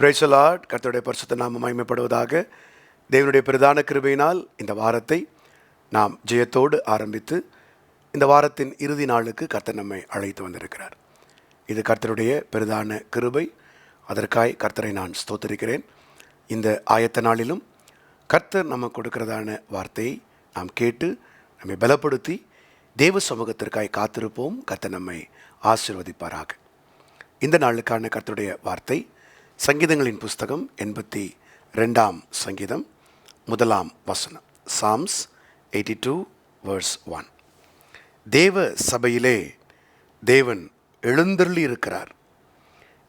பிரேசலாட் கர்த்தருடைய பரிசுத்த நாம் மகிமைப்படுவதாக. தேவனுடைய பிரதான கிருபையினால் இந்த வாரத்தை நாம் ஜெயத்தோடு ஆரம்பித்து இந்த வாரத்தின் இறுதி நாளுக்கு கர்த்தர் நம்மை அழைத்து வந்திருக்கிறார். இது கர்த்தருடைய பிரதான கிருபை. அதற்காய் கர்த்தரை நான் ஸ்தோத்தரிக்கிறேன். இந்த ஆயத்த நாளிலும் கர்த்தர் நம்ம கொடுக்கிறதான வார்த்தையை நாம் கேட்டு நம்மை பலப்படுத்தி தேவ சமூகத்திற்காய் காத்திருப்போம். கர்த்தர் நம்மை ஆசிர்வதிப்பாராக. இந்த நாளுக்கான கர்த்தருடைய வார்த்தை சங்கீதங்களின் புஸ்தகம் எண்பத்தி ரெண்டாம் சங்கீதம் முதலாம் வசனம். Psalms eighty two verse one தேவ சபையிலே தேவன் எழுந்தருளி இருக்கிறார்.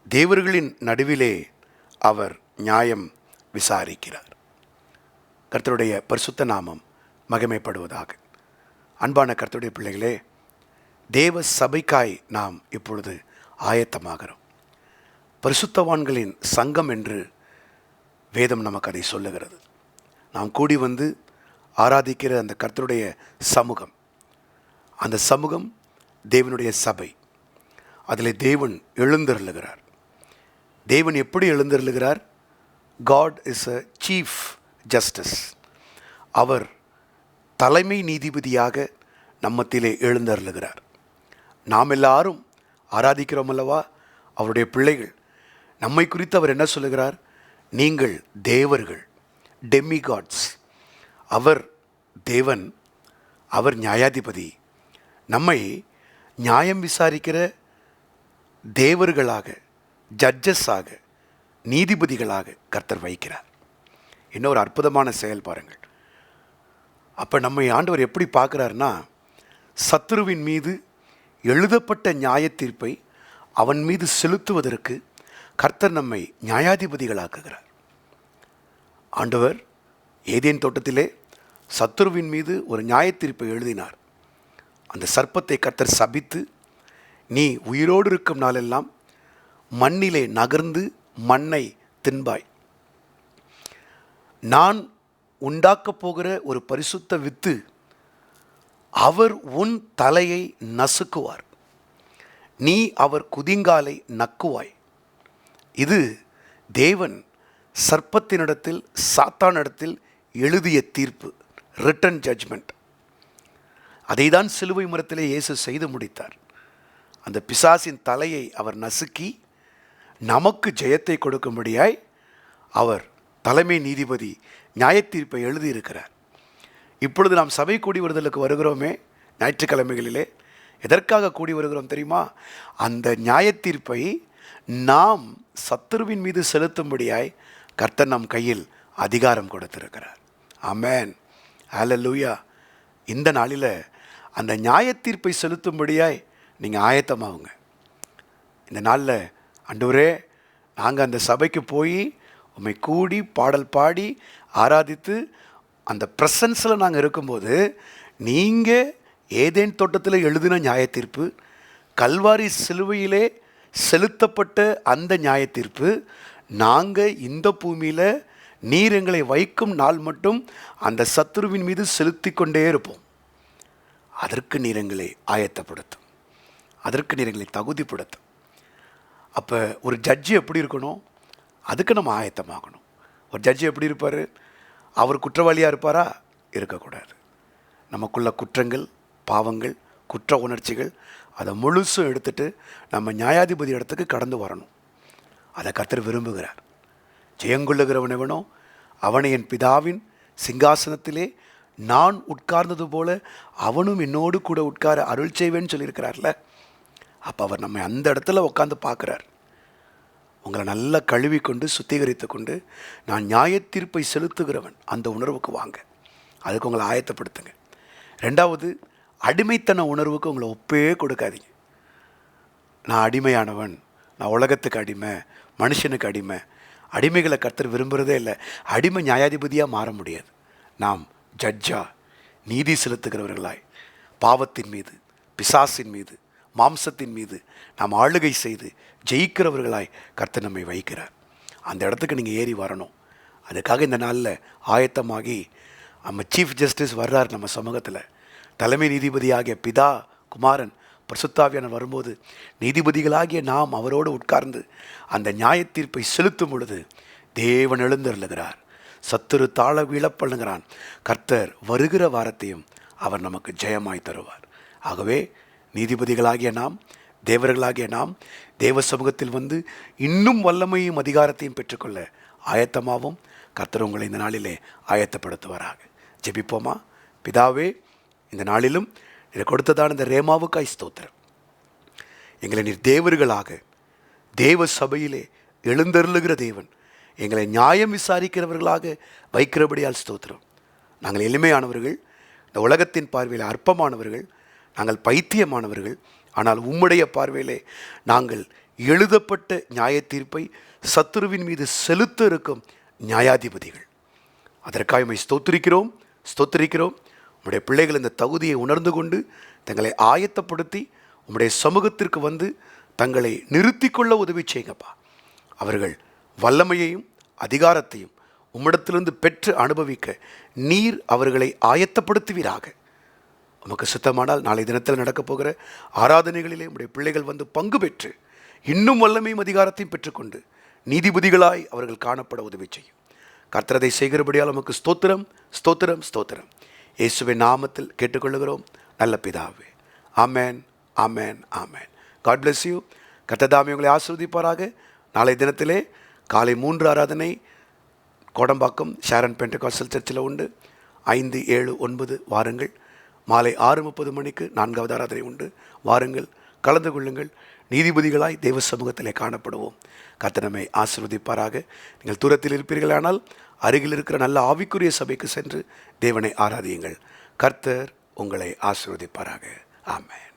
தேவர்களின் நடுவிலே அவர் நியாயம் விசாரிக்கிறார். கர்த்தருடைய பரிசுத்த நாமம் மகிமைப்படுவதாக. அன்பான கர்த்தருடைய பிள்ளைகளே தேவ சபைக்காய் நாம் இப்பொழுது ஆயத்தமாகிறோம். பரிசுத்தவான்களின் சங்கம் என்று வேதம் நமக்கு அதை சொல்லுகிறது. நாம் கூடி வந்து ஆராதிக்கிற அந்த கர்த்தருடைய சமூகம். அந்த சமூகம் தேவனுடைய சபை. அதில் தேவன் எழுந்தருளுகிறார். தேவன் எப்படி எழுந்தருளுகிறார்? God is a chief justice அவர் தலைமை நீதிபதியாக நம்மத்திலே எழுந்தருளுகிறார். நாம் எல்லாரும் ஆராதிக்கிறோம் அல்லவா? அவருடைய பிள்ளைகள் நம்மை குறித்து அவர் என்ன சொல்லுகிறார்? நீங்கள் தேவர்கள் டெம்மி காட்ஸ் அவர் தேவன் அவர் நியாயாதிபதி. நம்மை நியாயம் விசாரிக்கிற தேவர்களாக ஜட்ஜஸாக நீதிபதிகளாக கர்த்தர் வைக்கிறார். இன்னொரு அற்புதமான செயல் பாருங்கள். அப்போ நம்மை ஆண்டவர் எப்படி பார்க்குறாருன்னா சத்ருவின் மீது எழுதப்பட்ட நியாய தீர்ப்பை அவன் மீது செலுத்துவதற்கு கர்த்தர் நம்மை நியாயாதிபதிகளாக்குகிறார். ஆண்டவர் ஏதேன் தோட்டத்திலே சத்துருவின் மீது ஒரு நியாயத்தீர்ப்பை எழுதினார். அந்த சர்ப்பத்தை கர்த்தர் சபித்து நீ உயிரோடு இருக்கும் நாளெல்லாம் மண்ணிலே நகர்ந்து மண்ணை தின்பாய். நான் உண்டாக்கப் போகிற ஒரு பரிசுத்த வித்து அவர் உன் தலையை நசுக்குவார். நீ அவர் குதிங்காலை நக்குவாய். இது தேவன் சர்ப்பத்தினிடத்தில் சாத்தானிடத்தில் எழுதிய தீர்ப்பு ரிட்டன் ஜட்ஜ்மெண்ட் அதை தான் சிலுவை மரத்திலே இயேசு செய்து முடித்தார். அந்த பிசாசின் தலையை அவர் நசுக்கி நமக்கு ஜெயத்தை கொடுக்கும்படியாய் அவர் தலைமை நீதிபதி நியாயத்தீர்ப்பை எழுதியிருக்கிறார். இப்பொழுது நாம் சபை கூடி வருதலுக்கு வருகிறோமே ஞாயிற்றுக்கிழமைகளிலே. எதற்காக கூடி வருகிறோம் தெரியுமா? அந்த நியாயத்தீர்ப்பை நாம் சத்துருவின் மீது செலுத்தும்படியாய் கர்த்தர் நம் கையில் அதிகாரம் கொடுத்திருக்கிறார். ஆமேன். லூயா இந்த நாளில் அந்த நியாயத்தீர்ப்பை செலுத்தும்படியாய் நீங்கள் ஆயத்தமாகுங்க இந்த நாளில் அண்டூரே நாங்கள் அந்த சபைக்கு போய் உண்மை கூடி பாடல் பாடி ஆராதித்து அந்த ப்ரெசன்ஸில் நாங்கள் இருக்கும்போது நீங்கள் ஏதேன் தோட்டத்தில் எழுதின நியாயத்தீர்ப்பு கல்வாரி சிலுவையிலே செலுத்தப்பட்ட அந்த நியாயத்தீர்ப்பு நாங்கள் இந்த பூமியில் நீர் எங்களை வைக்கும் நாள் மட்டும் அந்த சத்துருவின் மீது செலுத்தி கொண்டே இருப்போம். அதற்கு நீர் எங்களை ஆயத்தப்படுத்தும். அதற்கு நீர் எங்களை தகுதிப்படுத்தும். அப்போ ஒரு ஜட்ஜி எப்படி இருக்கணும்? அதுக்கு நம்ம ஆயத்தமாகணும். ஒரு ஜட்ஜி எப்படி இருப்பார்? அவர் குற்றவாளியாக இருப்பாரா? இருக்கக்கூடாது. நமக்குள்ள குற்றங்கள் பாவங்கள் குற்ற உணர்ச்சிகள் அதை முழுசும் எடுத்துட்டு நம்ம நியாயாதிபதி இடத்துக்கு கடந்து வரணும். அதை கத்தர் விரும்புகிறார். ஜெயங்கொள்ளுகிறவன் எவனோ அவனை என் பிதாவின் சிங்காசனத்திலே நான் உட்கார்ந்தது போல அவனும் என்னோடு கூட உட்கார அருள் செய்வேன்னு சொல்லியிருக்கிறார்ல. அப்போ அவர் நம்ம அந்த இடத்துல உட்காந்து பார்க்குறார். உங்களை நல்லா கழுவி கொண்டு சுத்திகரித்து கொண்டு நான் நியாயத்தீர்ப்பை செலுத்துகிறவன். அந்த உணர்வுக்கு வாங்க. அதுக்கு உங்களை ஆயத்தப்படுத்துங்க. ரெண்டாவது அடிமைத்தன உணர்வுக்கு உங்களை ஒப்பே கொடுக்காதீங்க. நான் அடிமையானவன் நான் உலகத்துக்கு அடிமை மனுஷனுக்கு அடிமை. அடிமைகளை கர்த்தர் விரும்புகிறதே இல்லை. அடிமை நியாயாதிபதியாக மாற முடியாது. நாம் ஜட்ஜா நீதி செலுத்துகிறவர்களாய் பாவத்தின் மீது பிசாசின் மீது மாம்சத்தின் மீது நாம் ஆளுகை செய்து ஜெயிக்கிறவர்களாய் கர்த்தர் நம்மை வைக்கிறார். அந்த இடத்துக்கு நீங்கள் ஏறி வரணும். அதுக்காக இந்த நாளில் ஆயத்தமாகி நம்ம சீஃப் ஜஸ்டிஸ் வர்றார் நம்ம சமூகத்தில். தலைமை நீதிபதியாகிய பிதா குமாரன் பிரசுத்தாவியான வரும்போது நீதிபதிகளாகிய நாம் அவரோடு உட்கார்ந்து அந்த நியாய தீர்ப்பை செலுத்தும் பொழுது தேவன் எழுந்தருளுகிறார். சத்துரு தாழ வீழப்பண்ணுகிறான் கர்த்தர் வருகிற வாரத்தையும் அவர் நமக்கு ஜெயமாய் தருவார். ஆகவே நீதிபதிகளாகிய நாம் தேவர்களாகிய நாம் தேவ சமூகத்தில் வந்து இன்னும் வல்லமையும் அதிகாரத்தையும் பெற்றுக்கொள்ள ஆயத்தமாகவும் கர்த்தர் உங்களை இந்த நாளிலே ஆயத்தப்படுத்துவாராக. ஜெபிப்போமா? பிதாவே இந்த நாளிலும் நீர் கொடுத்ததான இந்த ரேமாவுக்காய் ஸ்தோத்திரம். எங்களை நீர் தேவர்களாக தேவ சபையிலே எழுந்தருளுகிற தேவன் எங்களை நியாயம் விசாரிக்கிறவர்களாக வைக்கிறபடியால் ஸ்தோத்திரம். நாங்கள் எளிமையானவர்கள் இந்த உலகத்தின் பார்வையில் அற்பமானவர்கள் நாங்கள் பைத்தியமானவர்கள் ஆனால் உம்முடைய பார்வையிலே நாங்கள் எழுதப்பட்ட நியாய தீர்ப்பை சத்துருவின் மீது செலுத்த இருக்கும் நியாயாதிபதிகள். அதற்காக ஸ்தோத்திரிக்கிறோம் ஸ்தோத்திரிக்கிறோம். உம்முடைய பிள்ளைகள் இந்த தகுதியை உணர்ந்து கொண்டு தங்களை ஆயத்தப்படுத்தி உம்முடைய சமூகத்திற்கு வந்து தங்களை நிறுத்தி கொள்ள உதவி செய்யுங்கப்பா. அவர்கள் வல்லமையையும் அதிகாரத்தையும் உம்மிடத்திலிருந்து பெற்று அனுபவிக்க நீர் அவர்களை ஆயத்தப்படுத்துவீராக. உமக்கு சுத்தமானால் நாளை தினத்தில் நடக்கப் போகிற ஆராதனைகளிலே உடைய பிள்ளைகள் வந்து பங்கு பெற்று இன்னும் வல்லமையும் அதிகாரத்தையும் பெற்றுக்கொண்டு நீதிபதிகளாய் அவர்கள் காணப்பட உதவி செய்யும். கர்த்தரதை செய்கிறபடியால் உமக்கு ஸ்தோத்திரம் ஸ்தோத்திரம் ஸ்தோத்திரம். இயேசுவின் நாமத்தில் கேட்டுக்கொள்கிறோம் நல்ல பிதாவே. Amen amen amen. God bless you கத்ததாமி உங்களை ஆசிர்வதிப்பாராக. நாளை தினத்திலே காலை மூன்று ஆராதனை கோடம்பாக்கம் ஷாரன் பென்டகாசல் சர்ச்சில் உண்டு. ஐந்து ஏழு ஒன்பது வாருங்கள். மாலை ஆறு முப்பது மணிக்கு நான்காவது ஆராதனை உண்டு. வாருங்கள் கலந்து கொள்ளுங்கள். நீதிபதிகளாய் தெய்வ சமூகத்திலே காணப்படுவோம். கத்தனமை ஆசிர்வதிப்பாராக. நீங்கள் தூரத்தில் இருப்பீர்களானால் அருகில் இருக்கிற நல்ல ஆவிக்குரிய சபைக்கு சென்று தேவனை ஆராதியுங்கள். கர்த்தர் உங்களை ஆசிர்வதிப்பாராக. ஆமாம்